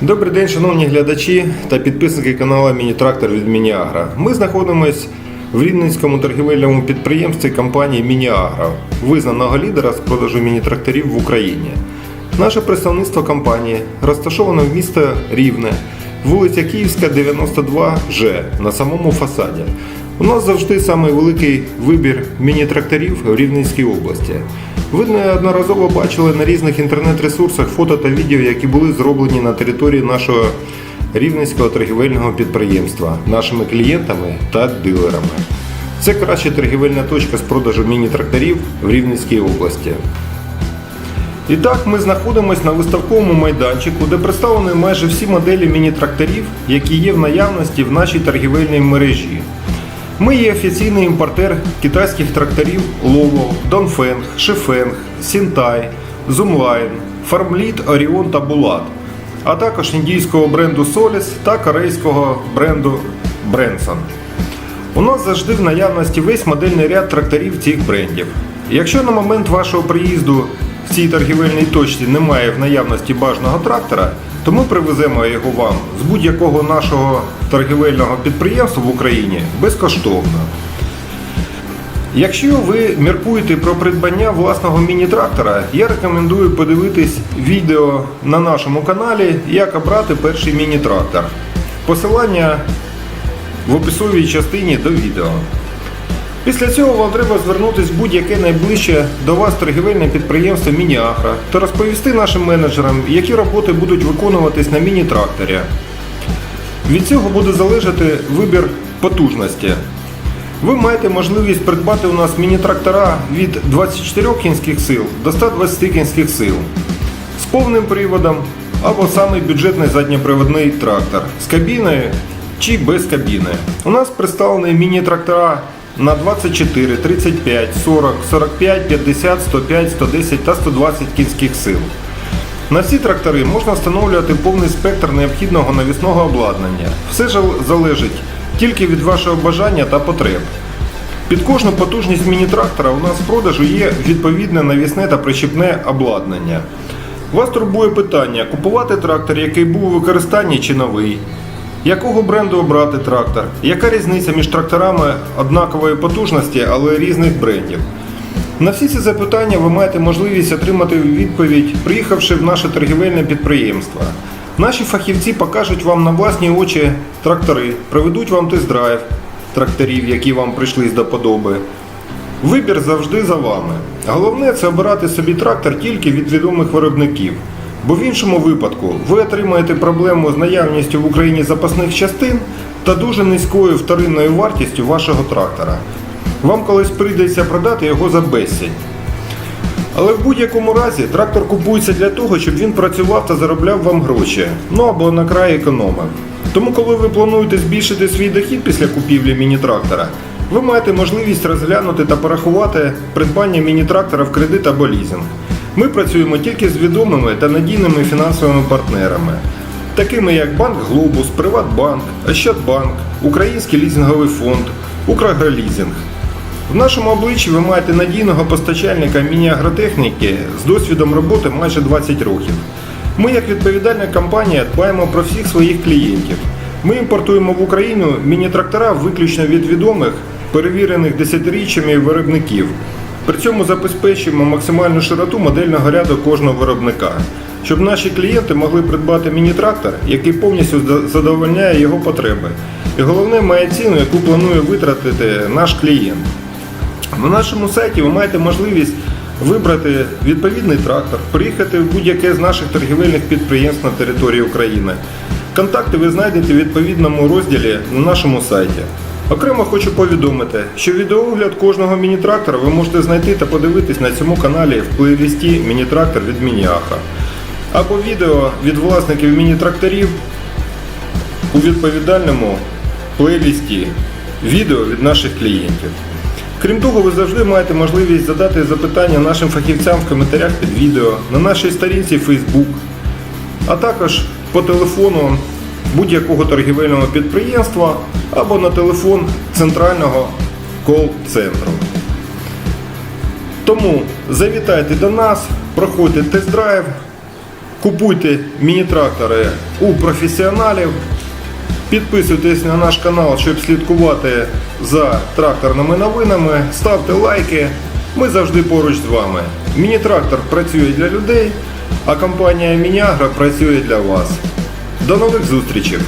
Добрий день, шановні глядачі та підписники каналу Міні-Трактор від Мініагра. Ми знаходимося в Рівненському торгівельному підприємстві компанії Мініагра, визнаного лідера з продажу міні-тракторів в Україні. Наше представництво компанії розташоване в місто Рівне, вулиця Київська, 92Ж на самому фасаді. У нас завжди самий великий вибір міні-тракторів в Рівненській області. Ви неодноразово бачили на різних інтернет-ресурсах фото та відео, які були зроблені на території нашого рівненського торгівельного підприємства нашими клієнтами та дилерами. Це краща торгівельна точка з продажу міні-тракторів в Рівненській області. І так, ми знаходимося на виставковому майданчику, де представлені майже всі моделі міні-тракторів, які є в наявності в нашій торгівельній мережі. Ми є офіційний імпортер китайських тракторів Lolo, Dongfeng, Shifeng, Sintai, Zoomline, Farmlead, Orion та Bulat, а також індійського бренду Solis та корейського бренду Branson. У нас завжди в наявності весь модельний ряд тракторів цих брендів. Якщо на момент вашого приїзду в цій торгівельній точці немає в наявності бажаного трактора, то ми привеземо його вам з будь-якого нашого торгівельного підприємства в Україні безкоштовно. Якщо ви міркуєте про придбання власного міні-трактора, я рекомендую подивитись відео на нашому каналі, як обрати перший міні-трактор. Посилання в описовій частині до відео. Після цього вам треба звернутися в будь-яке найближче до вас торгівельне підприємство Мініагра та розповісти нашим менеджерам, які роботи будуть виконуватись на міні-тракторі. Від цього буде залежати вибір потужності. Ви маєте можливість придбати у нас міні-трактора від 24 кінських сил до 120 кінських сил з повним приводом або самий бюджетний задньоприводний трактор з кабіною чи без кабіни. У нас представлені міні-трактора на 24, 35, 40, 45, 50, 105, 110 та 120 кінських сил. На всі трактори можна встановлювати повний спектр необхідного навісного обладнання. Все ж залежить тільки від вашого бажання та потреб. Під кожну потужність міні-трактора у нас в продажу є відповідне навісне та причіпне обладнання. Вас турбує питання, купувати трактор, який був у використанні чи новий. Якого бренду обрати трактор? Яка різниця між тракторами однакової потужності, але різних брендів? На всі ці запитання ви маєте можливість отримати відповідь, приїхавши в наше торгівельне підприємство. Наші фахівці покажуть вам на власні очі трактори, проведуть вам тест-драйв тракторів, які вам прийшли до подоби. Вибір завжди за вами. Головне це обирати собі трактор тільки від відомих виробників. Бо в іншому випадку ви отримаєте проблему з наявністю в Україні запасних частин та дуже низькою вторинною вартістю вашого трактора. Вам колись прийдеться продати його за безцінь. Але в будь-якому разі трактор купується для того, щоб він працював та заробляв вам гроші, ну або на край економив. Тому, коли ви плануєте збільшити свій дохід після купівлі міні-трактора, ви маєте можливість розглянути та порахувати придбання міні-трактора в кредит або лізинг. Ми працюємо тільки з відомими та надійними фінансовими партнерами, такими як Банк Глобус, Приватбанк, Ощадбанк, Український лізинговий фонд, Украгролізинг. В нашому обличчі ви маєте надійного постачальника міні-агротехніки з досвідом роботи майже 20 років. Ми, як відповідальна компанія, дбаємо про всіх своїх клієнтів. Ми імпортуємо в Україну міні-трактора виключно від відомих, перевірених десятиріччями виробників. При цьому забезпечуємо максимальну широту модельного ряду кожного виробника, щоб наші клієнти могли придбати міні-трактор, який повністю задовольняє його потреби. І головне має ціну, яку планує витратити наш клієнт. На нашому сайті ви маєте можливість вибрати відповідний трактор, приїхати в будь-яке з наших торгівельних підприємств на території України. Контакти ви знайдете в відповідному розділі на нашому сайті. Окремо хочу повідомити, що відеоогляд кожного міні-трактора ви можете знайти та подивитись на цьому каналі в плейлисті Міні-трактор від Мініаха або відео від власників міні-тракторів у відповідальному плейлисті відео від наших клієнтів. Крім того, ви завжди маєте можливість задати запитання нашим фахівцям в коментарях під відео, на нашій сторінці Facebook, а також по телефону будь-якого торгівельного підприємства або на телефон центрального кол-центру. Тому завітайте до нас, проходьте тест-драйв, Купуйте міні-трактори у професіоналів. Підписуйтесь на наш канал, щоб слідкувати за тракторними новинами. Ставте лайки. Ми завжди поруч з вами. Міні-трактор працює для людей, а компанія Мініагро працює для вас. До нових зустрічей!